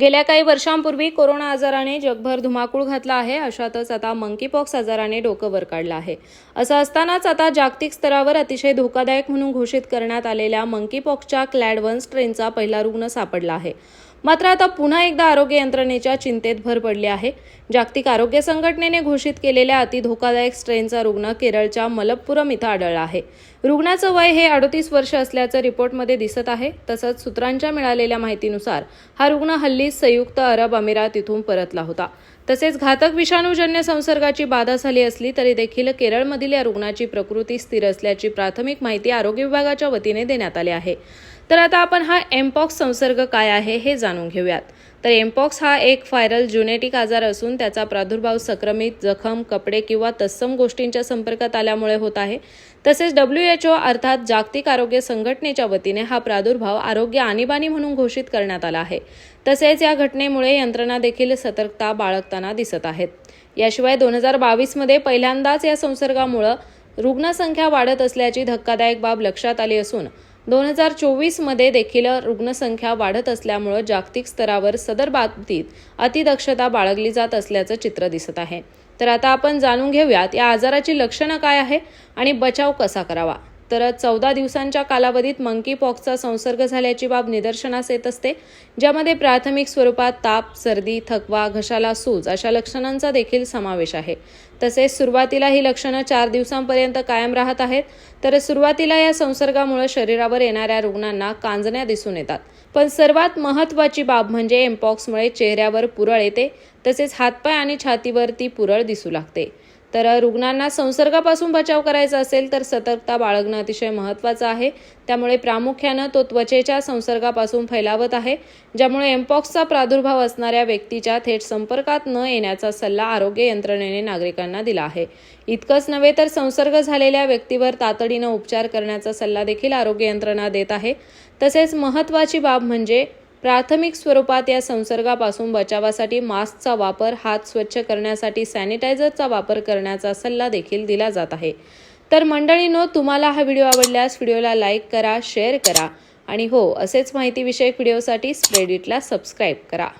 गेल्या काही वर्षांपूर्वी कोरोना आजाराने जगभर धुमाकूळ घातला आहे. अशातच आता मंकीपॉक्स आजाराने डोकं वर काढलं आहे. असं असतानाच आता जागतिक स्तरावर अतिशय धोकादायक म्हणून घोषित करण्यात आलेल्या मंकीपॉक्सच्या क्लॅड वन स्ट्रेनचा पहिला रुग्ण सापडला आहे. मात्र आता पुन्हा एकदा आरोग्य यंत्रणेच्या चिंतेत भर पडली आहे. जागतिक आरोग्य संघटनेने घोषित केलेल्या अति धोकादायक स्ट्रेनचा रुग्ण केरळच्या मलप्पुरम इथं आढळला आहे. रुग्णाचं वय हे अडतीस वर्ष असल्याचं रिपोर्टमध्ये दिसत आहे. तसंच सूत्रांच्या मिळालेल्या माहितीनुसार हा रुग्ण हल्ली संयुक्त अरब अमिरात इथून परतला होता. तसेच घातक विषाणूजन्य संसर्गाची बाधा झाली असली तरी देखील केरळमधील या रुग्णाची प्रकृती स्थिर असल्याची प्राथमिक माहिती आरोग्य विभागाच्या वतीने देण्यात आली आहे. तर आता आपण हा एम्पॉक्स संसर्ग काय आहे हे जाणून घेऊयात. तर एम्पॉक्स हा एक व्हायरल ज्युनेटिक आजार असून त्याचा प्रादुर्भाव संक्रमित जखम कपडे किंवा तत्सम गोष्टींच्या संपर्कात आल्यामुळे होत आहे. तसेच डब्ल्यू एच ओ अर्थात जागतिक आरोग्य संघटनेच्या वतीने हा प्रादुर्भाव आरोग्य आणीबाणी म्हणून घोषित करण्यात आला आहे. तसेच या घटनेमुळे यंत्रणा देखील सतर्कता बाळगताना दिसत आहेत. याशिवाय दोन हजार बावीसमध्ये पहिल्यांदाच या संसर्गामुळं रुग्णसंख्या वाढत असल्याची धक्कादायक बाब लक्षात आली असून दोन हजार चोवीसमध्ये देखील रुग्णसंख्या वाढत असल्यामुळं जागतिक स्तरावर सदर बाबतीत अतिदक्षता बाळगली जात असल्याचं चित्र दिसत आहे. तर आता आपण जाणून घेऊयात या आजाराची लक्षणं काय आहे आणि बचाव कसा करावा? तर चौदा दिवसांच्या कालावधीत मंकी पॉक्सचा संसर्ग झाल्याची बाब निदर्शनास येत असते ज्यामध्ये प्राथमिक स्वरूपात ताप सर्दी थकवा घशाला सूज अशा लक्षणांचा देखील समावेश आहे. तसेच सुरुवातीला ही लक्षणं चार दिवसांपर्यंत कायम राहत आहेत तर सुरुवातीला या संसर्गामुळे शरीरावर येणाऱ्या रुग्णांना कांजण्या दिसून येतात. पण सर्वात महत्त्वाची बाब म्हणजे एम्पॉक्समुळे चेहऱ्यावर पुरळ येते तसेच हातपाय आणि छातीवर ती पुरळ दिसू लागते. तर रुग्णांना संसर्गापासून बचाव करायचा असेल तर सतर्कता बाळगणं अतिशय महत्त्वाचं आहे. त्यामुळे प्रामुख्यानं तो त्वचेच्या संसर्गापासून फैलावत आहे ज्यामुळे एम्पॉक्सचा प्रादुर्भाव असणाऱ्या व्यक्तीच्या थेट संपर्कात न येण्याचा सल्ला आरोग्य यंत्रणेने नागरिकांना दिला आहे. इतकंच नव्हे तर संसर्ग झालेल्या व्यक्तीवर तातडीनं उपचार करण्याचा सल्ला देखील आरोग्य यंत्रणा देत आहे. तसेच महत्त्वाची बाब म्हणजे प्राथमिक स्वरूपात या संसर्गापासून बचावासाठी मास्कचा वापर हात स्वच्छ करण्यासाठी सॅनिटायझरचा वापर करण्याचा सल्ला देखील दिला जात आहे. तर मंडळीनो तुम्हाला हा व्हिडिओ आवडल्यास व्हिडिओला लाईक करा शेअर करा आणि हो असेच माहितीविषयक व्हिडिओसाठी स्प्रेडिटला सबस्क्राईब करा.